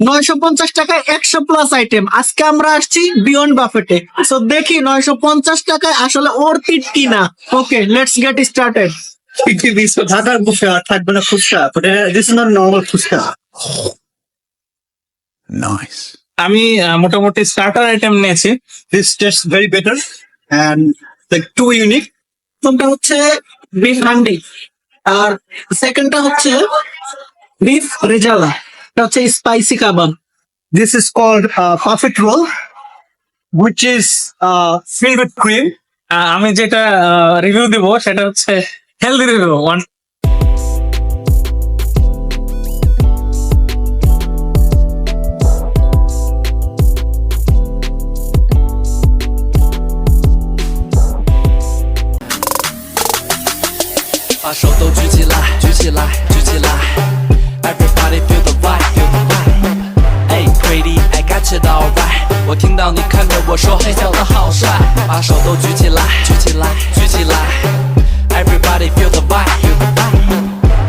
নয়শো পঞ্চাশ টাকায় একশো প্লাস আইটেম আজকে আমরা আসছি বিয়ন্ড বাফেটে সো দেখি নয়শো পঞ্চাশ টাকায় আসলে ওর তিট কিনা। ওকে লেটস গেট স্টার্টেড ঢাকার ফুচকা থাকবে না fuchka. This not normal fuchka. Nice. আমি মোটামুটি স্টার্টার আইটেম নিয়েছি। This taste very better and like to unique প্রথমটা হচ্ছে বিফ হান্ডি। আর সেকেন্ডটা হচ্ছে বিফ রেজালা। এটা হচ্ছে spicy kebab called uh, puffet roll, which is uh, filled with cream. আমি যেটা রিভিউ দিব সেটা হচ্ছে healthy review one 把我听到你看着我说，嘿，小子好帅！把手都举起来，举起来，举起来！Everybody feel the vibe, feel the vibe。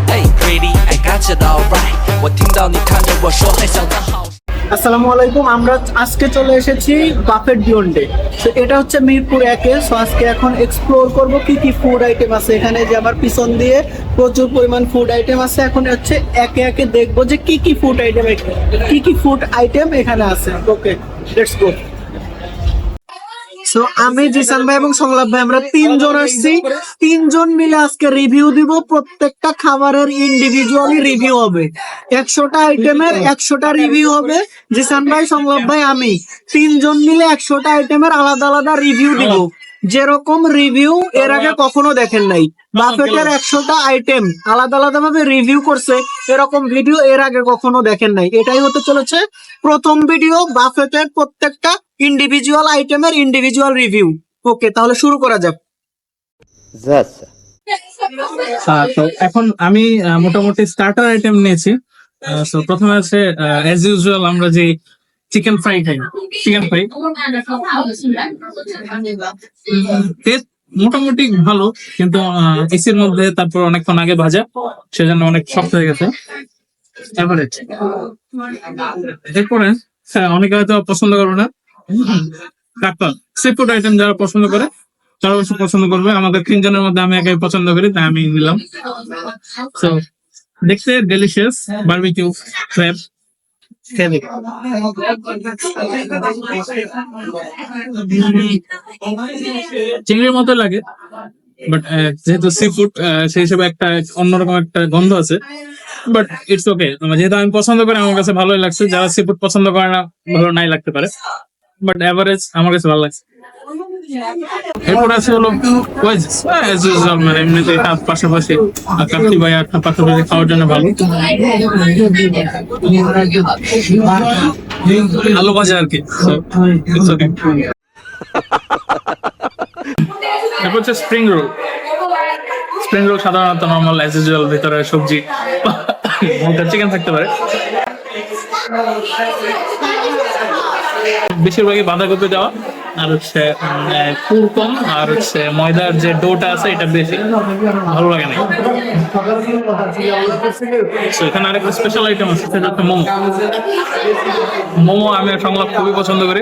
哎，Pretty, I got it alright。我听到你看着我说，嘿，小子好帅。 আসসালামু আলাইকুম আমরা আজকে চলে এসেছি বাফেট বিয়ন্ডে তো এটা হচ্ছে মিরপুর একে সো আজকে এখন এক্সপ্লোর করব কি কি ফুড আইটেম আছে এখানে যে আমার পিছন দিয়ে প্রচুর পরিমাণ ফুড আইটেম আছে এখন হচ্ছে একে একে দেখবো যে কি কি ফুড আইটেম কি কি ফুড আইটেম এখানে আছে ওকে লেটস গো সো আমি জিসান ভাই এবং সংলাপ ভাই, আমরা তিনজন আসছি। তিনজন মিলে আজকে রিভিউ দিব। প্রত্যেকটা খাবারের ইন্ডিভিজুয়ালি রিভিউ হবে। একশোটা আইটেমের একশোটা রিভিউ হবে। জিসান ভাই, সংলাপ ভাই, আমি। তিনজন মিলে একশোটা আইটেমের আলাদা আলাদা রিভিউ দিব। যেরকম রিভিউ এর আগে কখনো দেখেন নাই। বাফেটের একশোটা আইটেম আলাদা আলাদা ভাবে রিভিউ করছে। এরকম ভিডিও এর আগে কখনো দেখেন নাই। এটাই হতে চলেছে প্রথম ভিডিও বাফেটের প্রত্যেকটা ইন্ডিভিজুয়াল আইটেমের ইন্ডিভিজুয়াল রিভিউ ওকে তাহলে শুরু করা যাক। তো এখন আমি মোটামুটি স্টার্টার আইটেম নিয়েছি। তো প্রথমে আছে অ্যাজ ইউজুয়াল আমরা যে চিকেন ফ্রাই খাই চিকেন ফ্রাই টেস্ট মোটামুটি ভালো কিন্তু এসির মধ্যে তারপর অনেকক্ষণ আগে ভাজা সেজন্য অনেক শক্ত হয়ে গেছে। এভারেজ। এরপরে হ্যাঁ, অনেকে হয়তো পছন্দ করবে না। কাকা সি ফুড আইটেম যারা পছন্দ করে, তারা অবশ্য পছন্দ করবে। আমাদের তিনজনের মধ্যে আমি একাই পছন্দ করি, তাই আমি নিলাম। তো দেখতে ডেলিশিয়াস বারবিকিউ ক্র্যাব চিংড়ির মতো লাগে বাট যেহেতু সি ফুড সেই হিসেবে একটা অন্যরকম একটা গন্ধ আছে বাট ইটস ওকে যেহেতু আমি পছন্দ করি, আমার কাছে ভালোই লাগছে। যারা সি ফুড পছন্দ করে না, ভালো নাই লাগতে পারে। বাট এভারেজ আমার কাছে ভালো লাগছে। এরপর আছে হলো ওয়েজ as usual, মানে এমনিতে হাত পাশাপাশি কাপ্তি ভাই আর পাশাপাশি খাওয়ার জন্য ভালো। আলু ভাজা আর কি এরপর হচ্ছে স্প্রিং রোল স্প্রিং রোল সাধারণত নর্মাল অ্যাজ ইউজুয়াল ভিতরে সবজি চিকেন থাকতে পারে। বেশিরভাগই বাঁধাকপি দেওয়া, আর হচ্ছে কুরকম কম আর হচ্ছে ময়দার যে ডোটা আছে, এটা বেশি। ভালো লাগে না এখানে আরেকটা স্পেশাল আইটেম আছে, সেটা হচ্ছে মোমো। মোমো আমি সংলাপ খুবই পছন্দ করি।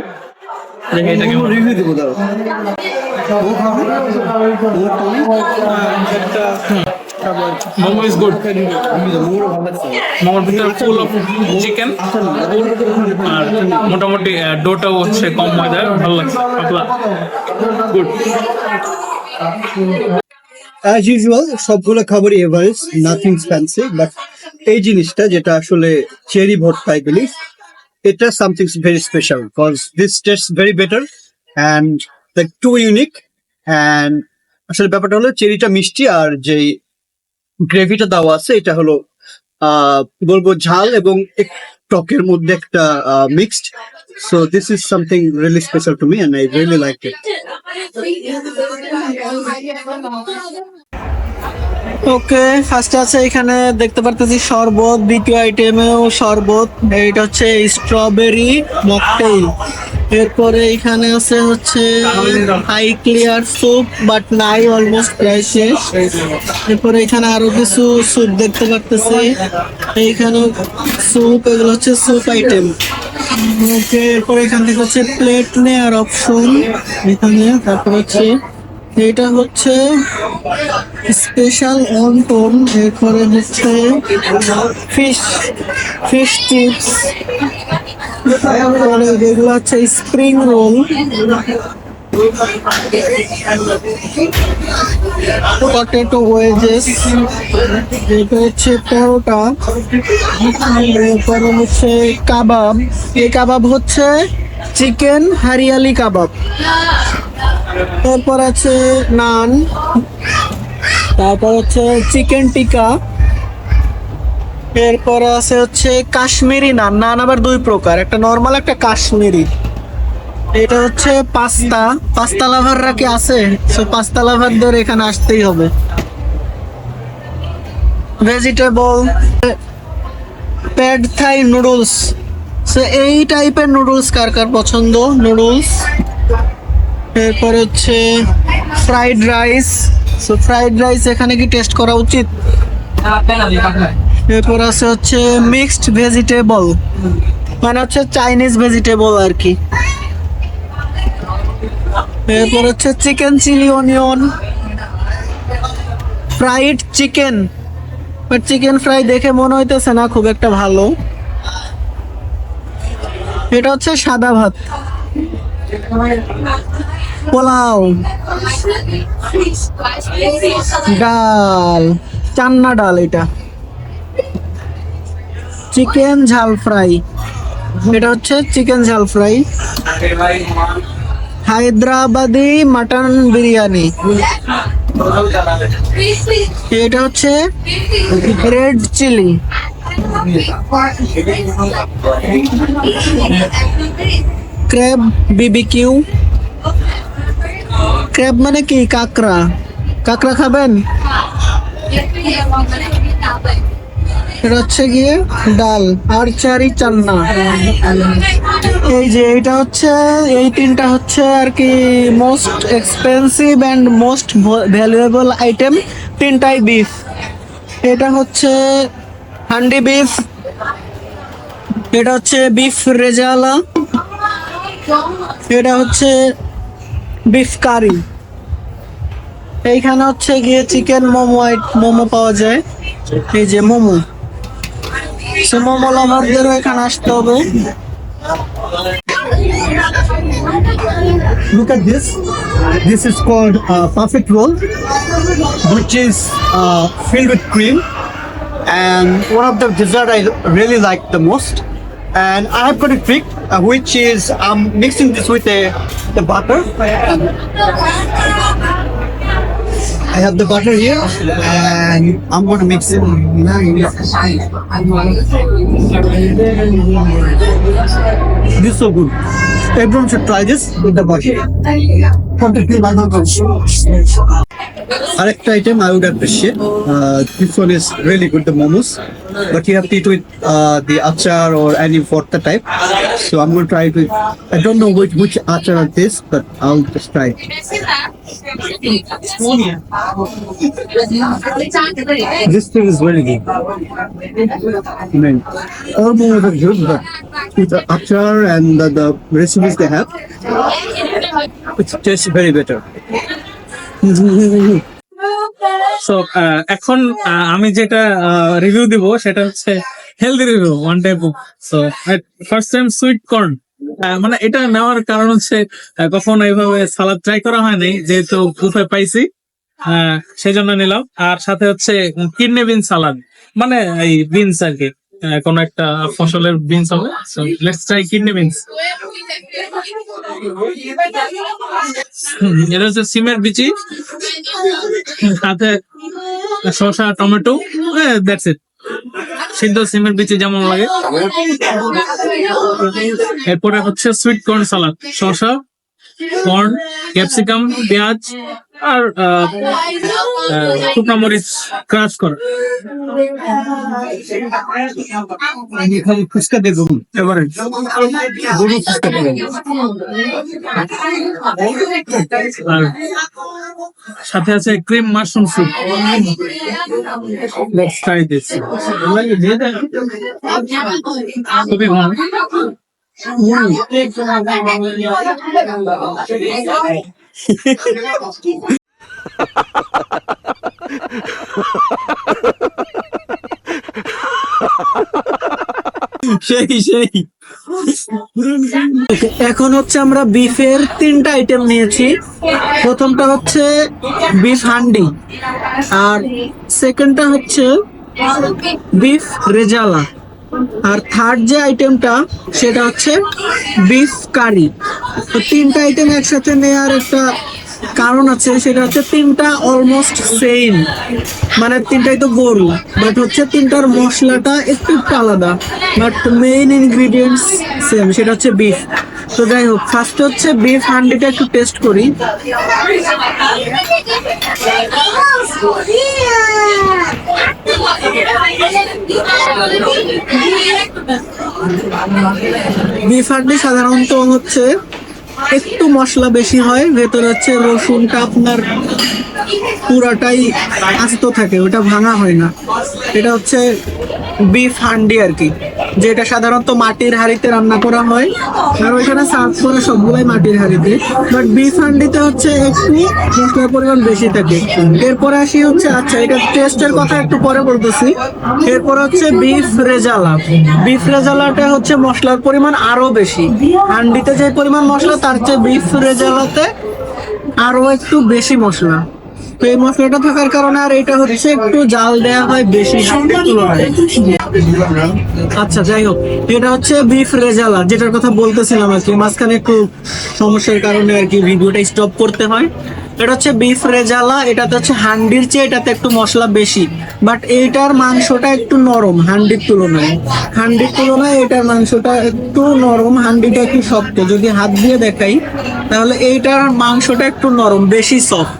মোটামুটি ডোটাও হচ্ছে কম ময়দার ভালো লাগছে সবগুলো খাবারই এভারেজ নাথিং ফ্যান্সি বাট এই জিনিসটা যেটা আসলে চেরি ভর্তা আই বিলিভ এটা something very special because this taste very better and like to unique and আসলে ব্যাপারটা হলো চেরিটা মিষ্টি আর যে গ্রেভিটা দেওয়া আছে, এটা হলো বলব ঝাল এবং টকের মধ্যে একটা mixed so this is something really special to me and I really like it okay ফার্স্টে আছে এখানে দেখতে পারতেছি শরবত, দ্বিতীয় আইটেমেও শরবত, এটা হচ্ছে স্ট্রবেরি মকটেইল এরপরে এখানে আছে হচ্ছে হাই ক্লিয়ার স্যুপ বাট নাই অলমোস্ট প্রায় শেষ। এরপরে এখানে আরও কিছু স্যুপ দেখতে পারতেছি। এইখানে স্যুপ এগুলো হচ্ছে স্যুপ আইটেম ওকে এরপরে এখান থেকে হচ্ছে প্লেট নেয়ার অপশন এখানে তারপর হচ্ছে এটা হচ্ছে স্পেশাল অন টোন এরপরে হচ্ছে ফিশ ফিশ চিপস তারপরে যেগুলো হচ্ছে স্প্রিং রোল পটেটো ওয়েজেস এটা হচ্ছে পরোটা এরপরে হচ্ছে কাবাব। এই কাবাব হচ্ছে চিকেন, হারিয়ালি কাবাব। তারপর আছে নান। তারপর হচ্ছে চিকেন টিকা এরপর আছে হচ্ছে কাশ্মীরি নান। নান আবার দুই প্রকার, একটা নর্মাল একটা কাশ্মীরি। এটা হচ্ছে পাস্তা। পাস্তা লাভাররা কি আছে? সো পাস্তা লাভারদের এখানে আসতেই হবে। Vegetable pad Thai noodles so এই টাইপের নুডলস কার কার পছন্দ? নুডলস এরপর হচ্ছে fried rice so fried rice এখানে কি টেস্ট করা উচিত? এরপর আছে হচ্ছে মিক্সড ভেজিটেবল মানে হচ্ছে চাইনিজ ভেজিটেবল আর কি। এরপর হচ্ছে chicken chilli onion fried chicken chicken fry দেখে মনে হইতেছে না খুব একটা ভালো। এটা হচ্ছে সাদা ভাত। পোলাও। ডাল। চান্না ডাল এটা। চিকেন ঝাল ফ্রাই। এটা হচ্ছে চিকেন ঝাল ফ্রাই। হায়দ্রাবাদি মাটন বিরিয়ানি। এটা হচ্ছে red chilli. Crab BBQ crab মানে কি? কাকড়া। কাকড়া খাবেন? এটা হচ্ছে গিয়ে ডাল আর চারি চান্না। এই যে এটা হচ্ছে, এই তিনটা হচ্ছে আর কি most expensive and most valuable item তিনটাই বিফ এটা হচ্ছে হান্ডি বিফ। এটা হচ্ছে বিফ রেজালা। এটা হচ্ছে বিফ কারি। এইখানে হচ্ছে গিয়ে চিকেন মোমো মোমো পাওয়া যায়। এই যে মোমো। সে মোমো লাভারদেরও এখানে আসতে হবে। Look at this. This is called uh, perfect roll, which is uh, filled with cream. And one of the dessert I really like the most. And I have got a trick, uh, which is I'm mixing this with the, the butter. I have the butter here, and I'm to mix it. This is so good. Everyone should try this with the butter. Arekta item I would appreciate. Uh, this one is really good, the momos. But you have to eat with uh, the achar or any vodka type. So I'm going to try it with. I don't know which which achar are this, but I'll just try it. This thing is very good. I mean, all momos are good, but with the achar and the, the recipes they have, it tastes very better. So এখন আহ, আমি যেটা review দিব সেটা হচ্ছে healthy review one type so first time sweet corn মানে এটা নেওয়ার কারণ হচ্ছে কখনো এইভাবে সালাদ ট্রাই করা হয়নি যেহেতু বুফে পাইছি সেই জন্য নিলাম। আর সাথে হচ্ছে কিডনি বিন সালাদ মানে এই বিনস আর কি। কোনো একটা ফসলের বিনস হবে। So let's try kidney beans এটা হচ্ছে সিমের বিচি। সাথে শসা, টমেটো দ্যাটস ইট সিদ্ধ সিমের বিচি যেমন লাগে। এরপরে হচ্ছে সুইট কর্ন সালাদ শসা কর্ন ক্যাপসিকাম পেঁয়াজ আর শুকনা মরিচ ক্রাশ করা। আমি খালি ফুচকা দেবো এবারে গরু ফুচকা আর সাথে আছে cream mushroom soup. Let's try this খুবই ভালো। সেই সেই। এখন হচ্ছে আমরা বিফের তিনটা আইটেম নিয়েছি। প্রথমটা হচ্ছে বিফ হান্ডি, আর সেকেন্ডটা হচ্ছে বিফ রেজালা। আর থার্ড যে আইটেমটা সেটা হচ্ছে বিফ কারি তো তিনটা আইটেম একসাথে নেওয়ার একটা কারণ আছে সেটা হচ্ছে তিনটা অলমোস্ট সেম মানে তিনটাই তো গরু বাট হচ্ছে তিনটার মশলাটা একটু আলাদা। বাট মেইন ইনগ্রিডিয়েন্টস সেম সেটা হচ্ছে বিফ তো যাই হোক ফার্স্ট হচ্ছে বিফ হান্ডিটা একটু টেস্ট করি। বিফ হান্ডি সাধারণত হচ্ছে একটু মশলা বেশি হয়, ভেতরে হচ্ছে রসুনটা আপনার পুরাটাই আস্ত থাকে, ওটা ভাঙা হয় না। এটা হচ্ছে বিফ হান্ডি আর কি যেটা সাধারণত মাটির হাঁড়িতে রান্না করা হয়। আর ওইখানে সার্ভ করে সবগুলাই মাটির হাঁড়িতে। বাট বিফ হান্ডিতে হচ্ছে একটু মশলার পরিমাণ বেশি থাকে। এরপরে আসি হচ্ছে আচ্ছা এটা টেস্টের কথা একটু পরে বলতেছি। এরপর হচ্ছে বিফ রেজালা। বিফ রেজালাটা হচ্ছে মশলার পরিমাণ আরও বেশি। হান্ডিতে যে পরিমাণ মশলা, তার চেয়ে বিফ রেজালাতে আরও একটু বেশি মশলা। তো এই মশলাটা থাকার কারণে আর এটা হচ্ছে একটু জাল দেওয়া হয় বেশি আচ্ছা যাই হোক। এটা হচ্ছে বিফ রেজালা, যেটার কথা বলতেছিলাম আর কি। মাঝখানে একটু সমস্যার কারণে আর কি ভিডিওটা স্টপ করতে হয়। এটা হচ্ছে বিফ রেজালা, এটাতে হচ্ছে হান্ডির চেয়ে এটাতে একটু মশলা বেশি। বাট এইটার মাংসটা একটু নরম, হান্ডির তুলনায়। হান্ডির তুলনায় এটার মাংসটা একটু নরম, হান্ডিটা একটু শক্ত। যদি হাত দিয়ে দেখাই, তাহলে এইটার মাংসটা একটু নরম, বেশি সফট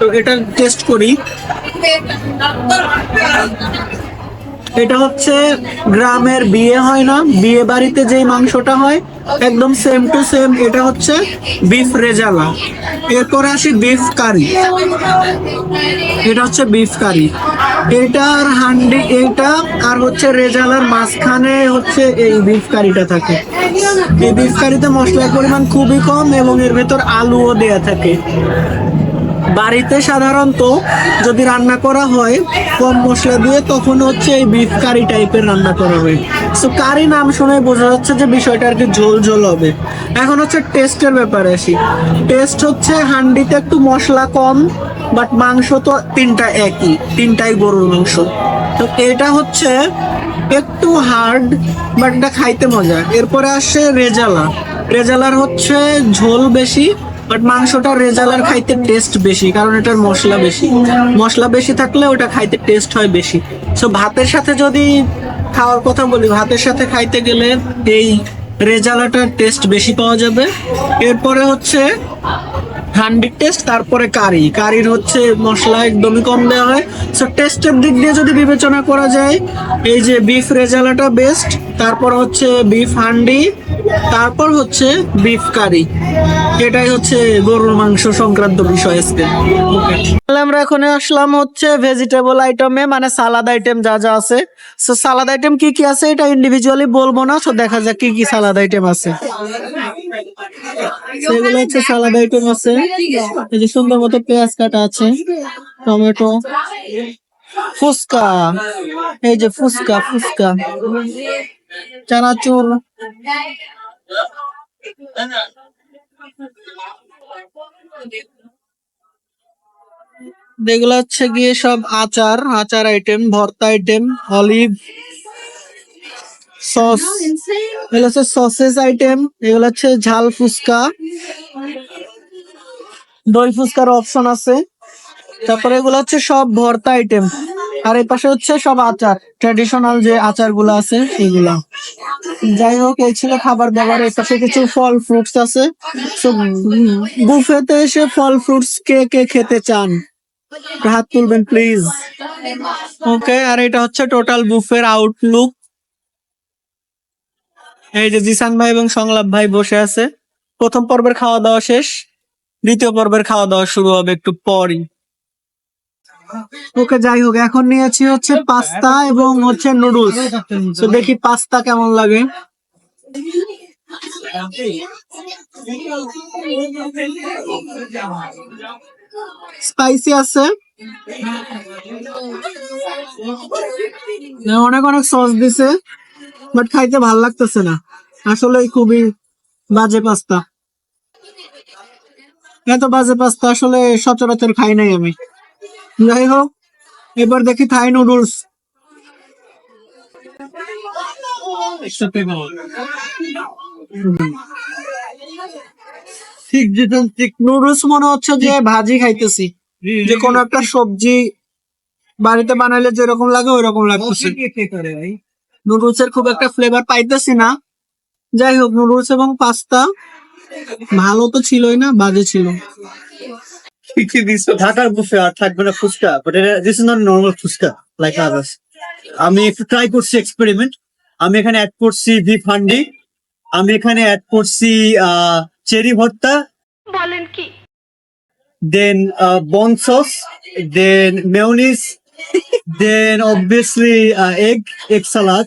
তো এটা টেস্ট করি। এটা হচ্ছে গ্রামের বিয়ে হয় না, বিয়ে বাড়িতে যেই মাংসটা হয়, একদম সেম টু সেম এটা হচ্ছে বিফ রেজালা। এরপরে আসি বিফ কারি এটা হচ্ছে বিফ কারি এটার হান্ডি, এটা আর হচ্ছে রেজালার মাঝখানে হচ্ছে এই বিফ কারিটা থাকে। এই বিফ কারিতে মশলার পরিমাণ খুবই কম এবং এর ভেতর আলুও দেয়া থাকে। বাড়িতে সাধারণত যদি রান্না করা হয়, কম মশলা দিয়ে, তখন হচ্ছে এই বিফ কারি টাইপের রান্না করা হয়। সো কারি নাম শুনে বোঝা যাচ্ছে যে বিষয়টা আর কি ঝোল ঝোল হবে। এখন হচ্ছে টেস্টের ব্যাপারে আসি। টেস্ট হচ্ছে হান্ডিতে একটু মশলা কম বাট মাংস তো তিনটা একই, তিনটাই গরুর মাংস। তো এটা হচ্ছে একটু হার্ড বাট এটা খাইতে মজা। এরপরে আসছে রেজালা। রেজালার হচ্ছে ঝোল বেশি বাট মাংসটা রেজালার খাইতে টেস্ট বেশি, কারণ এটার মশলা বেশি। মশলা বেশি থাকলে ওটা খাইতে টেস্ট হয় বেশি। সো ভাতের সাথে যদি খাওয়ার কথা বলি, ভাতের সাথে খাইতে গেলে এই রেজালাটার টেস্ট বেশি পাওয়া যাবে। এরপরে হচ্ছে হান্ডির টেস্ট তারপরে কারি। কারির হচ্ছে মশলা একদমই কম দেওয়া হয়। সো টেস্টের দিক দিয়ে যদি বিবেচনা করা যায়, এই যে বিফ রেজালাটা বেস্ট তারপর হচ্ছে বিফ হান্ডি তারপর হচ্ছে বিফ কারি এটাই হচ্ছে গরুর মাংস সংক্রান্ত বিষয় আজকে। আমরা এখন আসলাম হচ্ছে ভেজিটেবল আইটেমে মানে সালাদ আইটেম যা যা আছে। সো সালাদ আইটেম কি কি আছে এটা ইন্ডিভিজুয়ালি বলব না সো দেখা যাক কি কি সালাদ আইটেম আছে। সেগুলো হচ্ছে সালাদ আইটেম আছে। এই যে সুন্দর মতো পেঁয়াজ কাটা আছে, টমেটো, ফুচকা, এই যে ফুচকা ফুচকা, চানাচুর যেগুলো হচ্ছে গিয়ে সব আচার আচার আইটেম ভর্তা আইটেম অলিভ সস এগুলো হচ্ছে সসেস আইটেম এগুলো হচ্ছে ঝাল ফুচকা, দই ফুচকার অপশন আছে। তারপরে এগুলো হচ্ছে সব ভর্তা আইটেম আর এই পাশে হচ্ছে সব আচার ট্র্যাডিশনাল যে আচারগুলো আছে সেগুলা যাই হোক, এই ছিল খাবার দাবার এর পাশে কিছু ফল ফ্রুটস আছে। বুফেতে এসে ফল ফ্রুটস কে কে খেতে চান? হাত তুলবেন প্লিজ ওকে আর এটা হচ্ছে টোটাল বুফের আউটলুক এই যে জিসান ভাই এবং সংলাপ ভাই বসে আছে। প্রথম পর্বের খাওয়া দাওয়া শেষ। দ্বিতীয় পর্বের খাওয়া দাওয়া শুরু হবে একটু পরই। ওকে যাই হোক এখন নিয়েছি হচ্ছে পাস্তা এবং হচ্ছে নুডলস। তো দেখি পাস্তা কেমন লাগে। স্পাইসি আছে। অনেক অনেক সস দিছে বাট খাইতে ভালো লাগতেছে না। আসলে খুবই বাজে পাস্তা। এত বাজে পাস্তা আসলে সচরাচর খাই নাই আমি। যাই হোক এবার দেখি থাই নুডলস ঠিক ঠিক নুডলস মনে হচ্ছে যে ভাজি খাইতেছি। যে কোনো একটা সবজি বাড়িতে বানাইলে যেরকম লাগে ওই রকম লাগতেছে নুডলস এর খুব একটা ফ্লেভার পাইতেছি না। যাই হোক নুডলস এবং পাস্তা ভালো তো ছিলই না বাজে ছিল। ঢাকার বুফে আর থাকবে না fuchka but this is not normal fuchka like others আমি একটু ট্রাই করছি এক্সপেরিমেন্ট আমি এখানে অ্যাড করছি বিফ হান্ডি আমি এখানে অ্যাড করছি চেরি ভর্তা বলেন কি? Then bun sauce then mayonnaise then obviously egg egg salad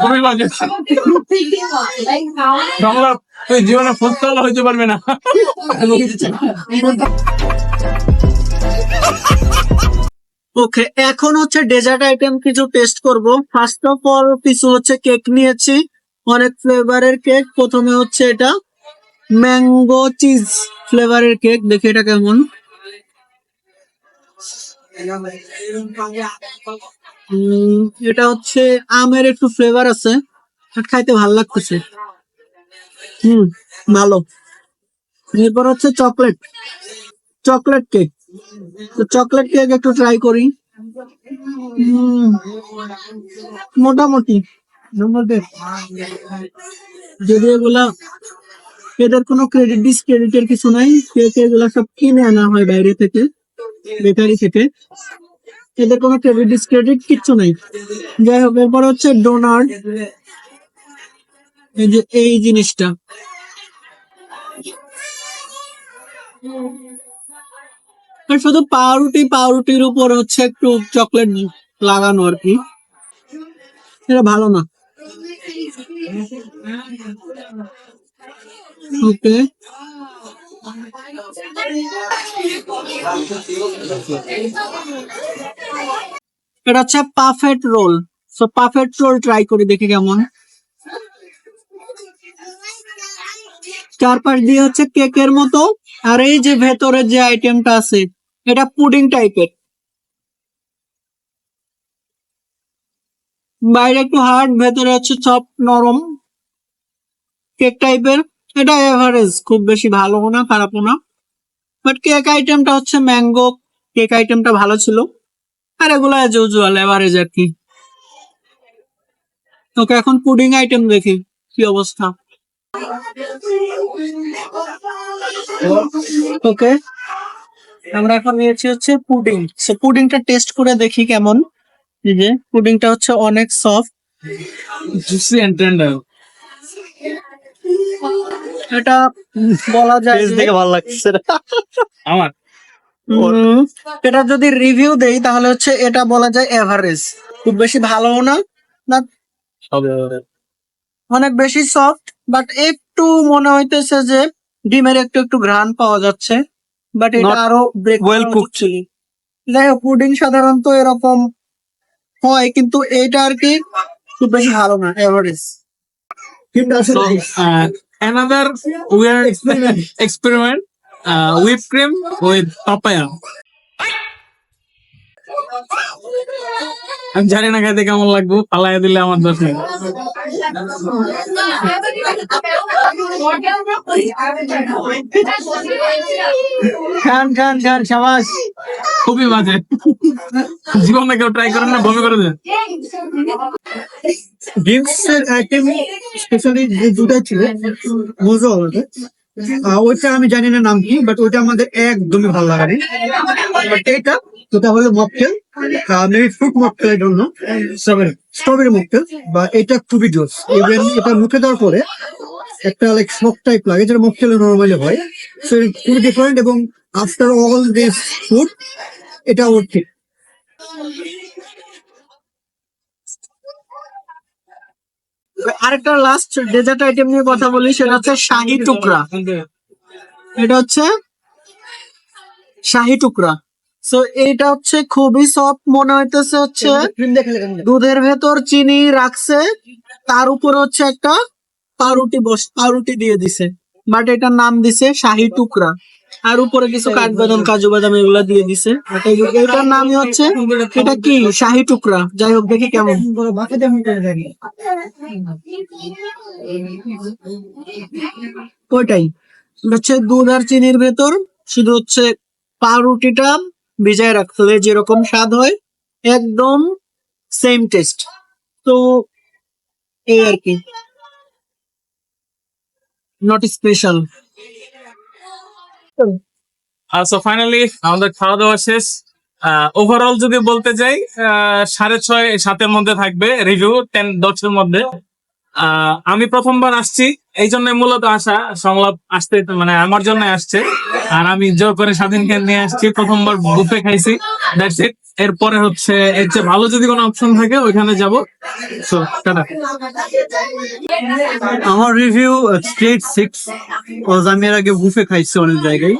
খুবই বাজে বাংলা তুই জীবনে ফুটবল হইতে পারবে না। ওকে এখন হচ্ছে ডেজার্ট আইটেম কিছু টেস্ট করব। ফার্স্ট অফ অল কিছু হচ্ছে কেক নিয়েছি। অনেক ফ্লেভারের কেক প্রথমে হচ্ছে এটা ম্যাঙ্গো চিজ ফ্লেভারের কেক দেখি এটা কেমন। এটা হচ্ছে আমের একটু ফ্লেভার আছে খাইতে ভালো লাগতেছে। হুম, ভালো। এরপর হচ্ছে চকলেট চকলেট কেক তো চকলেট কেক একটু ট্রাই করি। মোটামুটি। যদি এগুলা এদের কোনো ক্রেডিট ডিসক্রেডিটের কিছু নাই। এগুলা সব কিনে আনা হয় বাইরে থেকে, বেকারি থেকে, এদের কোনো ক্রেডিট ডিসক্রেডিট কিচ্ছু নাই। যাই হোক, এরপর হচ্ছে ডোনাট এই যে এই জিনিসটা। আর শুধু পাউরুটি, পাউরুটির উপর হচ্ছে একটু চকলেট লাগানো আর কি। এটা ভালো না। ওকে এটা হচ্ছে perfect roll so perfect roll try করি, দেখি কেমন। চারপাশ দিয়ে হচ্ছে কেকের মতো। আর এই যে ভেতরে যে আইটেমটা আছে, এটা পুডিং টাইপের বাইরে একটু হার্ড ভেতরে হচ্ছে সব নরম। কেক টাইপের এটা এভারেজ খুব বেশি ভালো না খারাপও না। বাট কেক আইটেমটা হচ্ছে ম্যাঙ্গো কেক আইটেমটা ভালো ছিল। আর এগুলো অ্যাজ ইউজুয়াল এভারেজ আর কি। ওকে, এখন পুডিং আইটেম দেখি, কি অবস্থা। ওকে, আমরা এখন নিয়েছি হচ্ছে পুডিং সো পুডিংটা টেস্ট করে দেখি কেমন। যে পুডিংটা হচ্ছে অনেক সফট জুসি এন্ড টেন্ডার এটা বলা যায় দেখে ভালো লাগছে আমার? এটা যদি রিভিউ দেই তাহলে হচ্ছে এটা বলা যায় এভারেজ খুব বেশি ভালোও না না অনেক বেশি সফট বাট একটু মনে হইতেছে যে ডিমের একটু একটু ঘ্রাণ পাওয়া যাচ্ছে বাট এটা আরও well cooked. ছিল যাই হোক পুডিং সাধারণত এরকম হয় কিন্তু এটা আর কি খুব বেশি ভালো না এভারেজ কিন্তু আসলে another weird experiment, uh, whipped cream with papaya. আমি জানি না খাইতে কেমন লাগবো পালাই দিলে আমার দোষ নেই খান খান খান সাবাস। খুবই বাজে। জীবনে কেউ ট্রাই করেন না বমি করে দেন। এর আইটেম স্পেশালি যে দুটা ছিল মোজো আহ, ওইটা আমি জানি না নাম কি বাট ওইটা আমাদের একদমই ভালো লাগে বাট এটা ওটা হলো মকটেল। মেবি ফ্রুট মকটেল এর জন্য। Strawberry strawberry mocktail. বা এটা খুবই জোস। ইভেন এটা মুখে দেওয়ার পরে একটা লাইক শক টাইপ লাগে যেটা মকটেল নর্মালি হয়। সো খুবই ডিফারেন্ট এবং আফটার অল দিস ফুড এটা ওর ঠিক। আরেকটা লাস্ট ডেজার্ট আইটেম নিয়ে কথা বলি সেটা হচ্ছে শাহি টুকরা। এটা হচ্ছে শাহি টুকরা। সো এইটা হচ্ছে খুবই সফট মনে হইতেছে হচ্ছে। দুধের ভেতর চিনি রাখছে তার উপর হচ্ছে একটা পাউরুটি বস পাউরুটি দিয়ে দিছে। বাট এটার নাম দিছে শাহি টুকরা। আর উপরে কিছু কাঠবাদাম কাজু বাদাম এগুলা দিয়ে দিছে। এটার নামই হচ্ছে এটা কি? শাহি টুকরা। যাই হোক দেখি কেমন। ওইটাই। এটা হচ্ছে দুধ আর চিনির ভেতর শুধু হচ্ছে পাউরুটিটা ভিজায় হবে, যেরকম স্বাদ হয়, একদম সেম টেস্ট তো এই আর কি। নট স্পেশাল সো ফাইনালি আমাদের খাওয়া দাওয়া শেষ ওভারঅল যদি বলতে যাই সাড়ে ছয়, সাতের মধ্যে থাকবে রিভিউ টেন দশের মধ্যে। আমি প্রথমবার আসছি, এই জন্য মূলত আসা সংলাপ আসতে মানে আমার জন্য আসছে। আর আমি জোর করে স্বাধীনকে নিয়ে আসছি। প্রথমবার বুফে খাইছি। দ্যাটস ইট এরপরে হচ্ছে, এর চেয়ে ভালো যদি কোনো অপশন থাকে, ওইখানে যাব। So tata. আমার রিভিউ স্ট্রেট সিক্স আমি এর আগে বুফে খাইছি অনেক জায়গায়।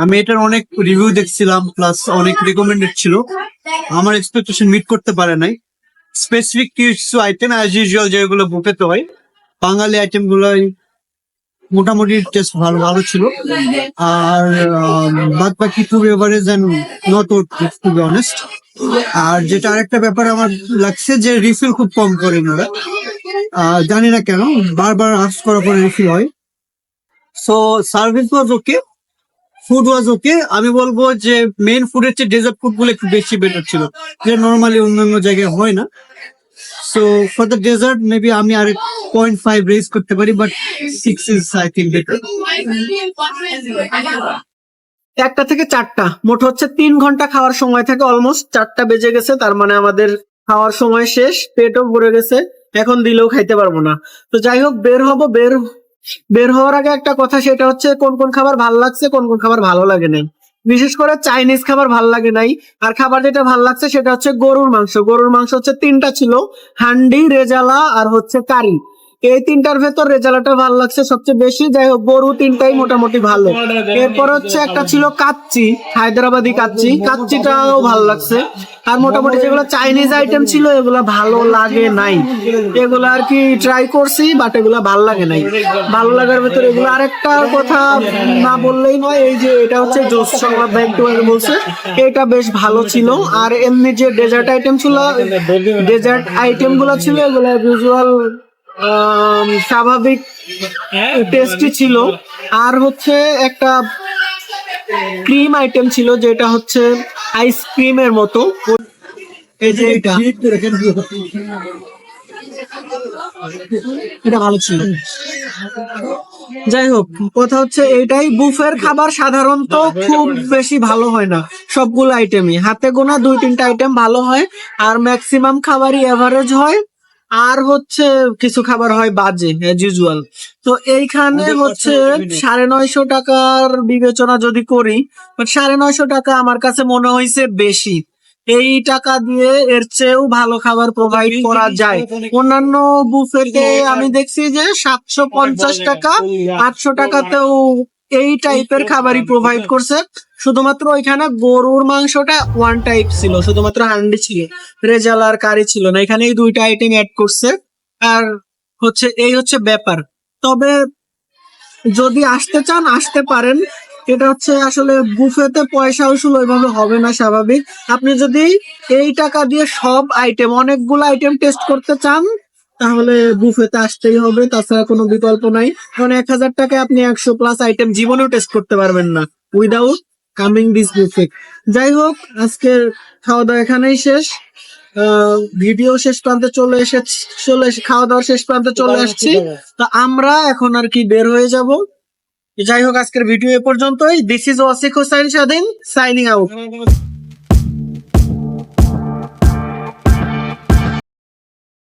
আমি এটার অনেক রিভিউ দেখছিলাম প্লাস অনেক রিকমেন্ডেড ছিল। আমার এক্সপেকটেশন মিট করতে পারে নাই। স্পেসিফিক কিছু আইটেম অ্যাজ ইউজুয়াল যেগুলো বুফেতে হয়, বাঙালি আইটেম গুলোই মোটামুটি টেস্ট ভালো ভালো ছিল। আর বাদ বাকি two average and not to be honest আর যেটা আরেকটা ব্যাপার আমার লাগছে যে রিফিল খুব কম করেন ওরা। জানি না কেন, বারবার আস্ক করার পরে রিফিল হয়। So service was okay food was okay আমি বলব যে মেন ফুডের চেয়ে ডেজার্ট ফুডগুলো একটু বেশি বেটার ছিল। যে নর্মালি অন্যান্য জায়গায় হয় না। So for the dessert maybe আমি আর পয়েন্ট ফাইভ রেজ করতে পারি but six is I think better একটা থেকে চারটা। মোট হচ্ছে তিন ঘণ্টা খাওয়ার সময় থাকে অলমোস্ট চারটা বেজে গেছে, তার মানে আমাদের খাওয়ার সময় শেষ, পেটও ভরে গেছে, এখন দিলেও খাইতে পারব না। তো যাই হোক, বের হব, বের বের হওয়ার আগে একটা কথা, সেটা হচ্ছে কোন কোন খাবার ভালো লাগছে, কোন কোন খাবার ভালো লাগে নাই বিশেষ করে চাইনিজ খাবার ভালো লাগে নাই। আর খাবার যেটা ভালো লাগছে সেটা হচ্ছে গরুর মাংস। গরুর মাংস হচ্ছে তিনটা ছিল, হান্ডি, রেজালা আর হচ্ছে কারি। এই তিনটার ভেতর রেজালাটা ভালো লাগছে সবচেয়ে বেশি। যাই হোক, গরু তিনটাই মোটামুটি ভালো। এরপর হচ্ছে একটা ছিল কাচ্চি, হায়দ্রাবাদি কাচ্চি। কাচ্চিটাও ভালো লাগছে। আর মোটামুটি যেগুলো চাইনিজ আইটেম ছিল, এগুলো ভালো লাগে নাই। এগুলো আর কি ট্রাই করছি বাট এগুলো ভালো লাগে নাই। ভালো লাগার ভেতরে এগুলো আরেকটা কথা না বললেই নয়, এই যে এটা হচ্ছে জোস সংবাদ ভাই একটু বলছে, এটা বেশ ভালো ছিল। আর এমনি যে ডেজার্ট আইটেম ছিল ডেজার্ট আইটেমগুলো ছিল, এগুলো ইউজুয়াল স্বাভাবিক টেস্টি ছিল। আর হচ্ছে একটা ক্রিম আইটেম ছিল যেটা হচ্ছে আইসক্রিমের মতো। এই যে এটা। এটা ভালো ছিল। যাই হোক কথা হচ্ছে এটাই। বুফের খাবার সাধারণত খুব বেশি ভালো হয় না সবগুলো আইটেমই হাতে গোনা দুই তিনটা আইটেম ভালো হয় আর ম্যাক্সিমাম খাবারই এভারেজ হয়। আর হচ্ছে কিছু খাবার হয় বাজে অ্যাজ ইউজুয়াল তো এইখানে হচ্ছে সাড়ে নয়শো টাকার বিবেচনা যদি করি সাড়ে নয়শো টাকা আমার কাছে মনে হয়েছে বেশি। এই টাকা দিয়ে এর চেয়েও ভালো খাবার প্রোভাইড করা যায়। অন্যান্য বুফেতে আমি দেখছি যে সাতশো পঞ্চাশ টাকা আটশো টাকাতেও এই টাইপের খাবারই প্রোভাইড করছে। শুধুমাত্র ওইখানে গরুর মাংসটা ওয়ান টাইপ ছিল, শুধুমাত্র হান্ডি ছিল, রেজাল আর কারি ছিল না। এখানে এই দুইটা আইটেম অ্যাড করছে। আর হচ্ছে, এই হচ্ছে ব্যাপার। তবে যদি আসতে চান, আসতে পারেন। এটা হচ্ছে আসলে বুফেতে পয়সা উসুল ওইভাবে হবে না, স্বাভাবিক। আপনি যদি এই টাকা দিয়ে সব আইটেম অনেকগুলো আইটেম টেস্ট করতে চান, তাহলে বুফেতে আসতেই হবে। তাছাড়া কোনো বিকল্প নাই। কারণ এক হাজার টাকায় আপনি একশো প্লাস আইটেম জীবনেও টেস্ট করতে পারবেন না। উইদাউট কামিং দিস মিউজিক যাই হোক আজকের খাওয়া দাওয়া এখানেই শেষ। ভিডিও শেষ প্রান্তে চলে এসেছি চলে এসে খাওয়া দাওয়ার শেষ প্রান্তে চলে আসছি। তো আমরা এখন আর কি বের হয়ে যাব। যাই হোক আজকের ভিডিও এ পর্যন্তই। দিস ইজ ওয়াসিক হোসাইন স্বাধীন সাইনিং আউট